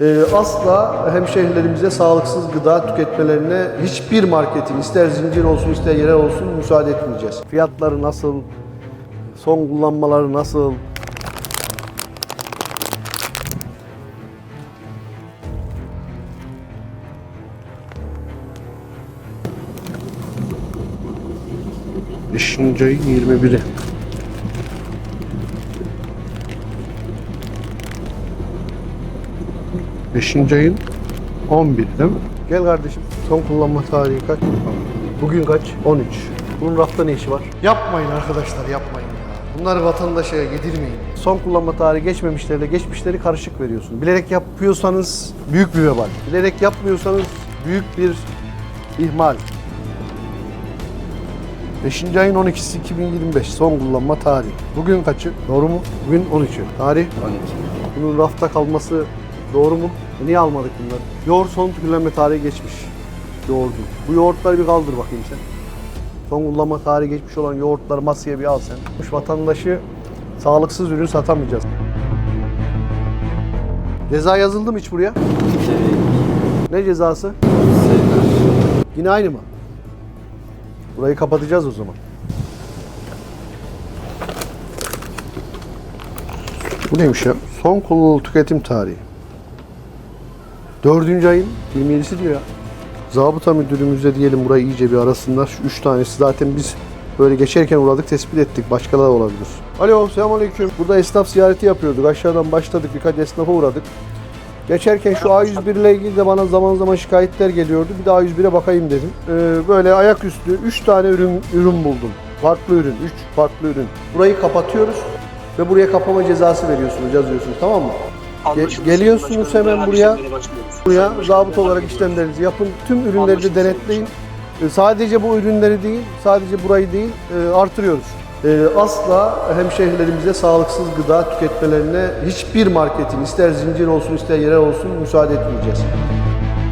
Ee, asla hemşehrilerimize sağlıksız gıda tüketmelerine hiçbir marketin ister zincir olsun ister yerel olsun müsaade etmeyeceğiz. Fiyatları nasıl, son kullanmaları nasıl, Beşinci ayın 21'i. Beşinci ayın 11 değil mi? Gel kardeşim. Son kullanma tarihi kaç? Bugün kaç? 13. Bunun rafta ne işi var? Yapmayın arkadaşlar yapmayın ya. Bunları vatandaşa yedirmeyin. Son kullanma tarihi geçmemişlerle geçmişleri karışık veriyorsun. Bilerek yapıyorsanız büyük bir vebal. Bilerek yapmıyorsanız büyük bir ihmal. 5. ayın 12'si 2025 son kullanma tarihi. Bugün kaçı? Doğru mu? Bugün 13'ü. Tarih? 12. Bunun rafta kalması doğru mu? Niye almadık bunları? Yoğurt son kullanma tarihi geçmiş. Yoğurdu. Bu yoğurtları bir kaldır bakayım sen. Son kullanma tarihi geçmiş olan yoğurtları masaya bir al sen. Vatandaşı sağlıksız ürün satamayacağız. Ceza yazıldı mı hiç buraya? Ne cezası? Yine aynı mı? Burayı kapatacağız o zaman. Bu neymiş ya? Son kullanılı tüketim tarihi. Dördüncü ayın 27'si diyor ya. Zabıta müdürümüzle diyelim burayı iyice bir arasınlar. Şu üç tanesi zaten biz böyle geçerken uğradık tespit ettik. Başkaları da olabilir. Alo selamünaleyküm. Burada esnaf ziyareti yapıyorduk. Aşağıdan başladık birkaç esnafa uğradık. Geçerken şu A101 ile ilgili de bana zaman zaman şikayetler geliyordu. Bir de A101'e bakayım dedim. Ee, böyle ayaküstü 3 tane ürün ürün buldum. Farklı ürün, 3 farklı ürün. Burayı kapatıyoruz ve buraya kapama cezası veriyorsunuz, yazıyorsunuz tamam mı? Anlaşıldı. geliyorsunuz hemen buraya. Buraya zabıt olarak işlemlerinizi yapın. Tüm ürünleri de denetleyin. Ee, Sadece bu ürünleri değil, sadece burayı değil e, artırıyoruz. Ee, Asla hemşehrilerimize sağlıksız gıda tüketmelerine hiçbir marketin ister zincir olsun ister yerel olsun müsaade etmeyeceğiz.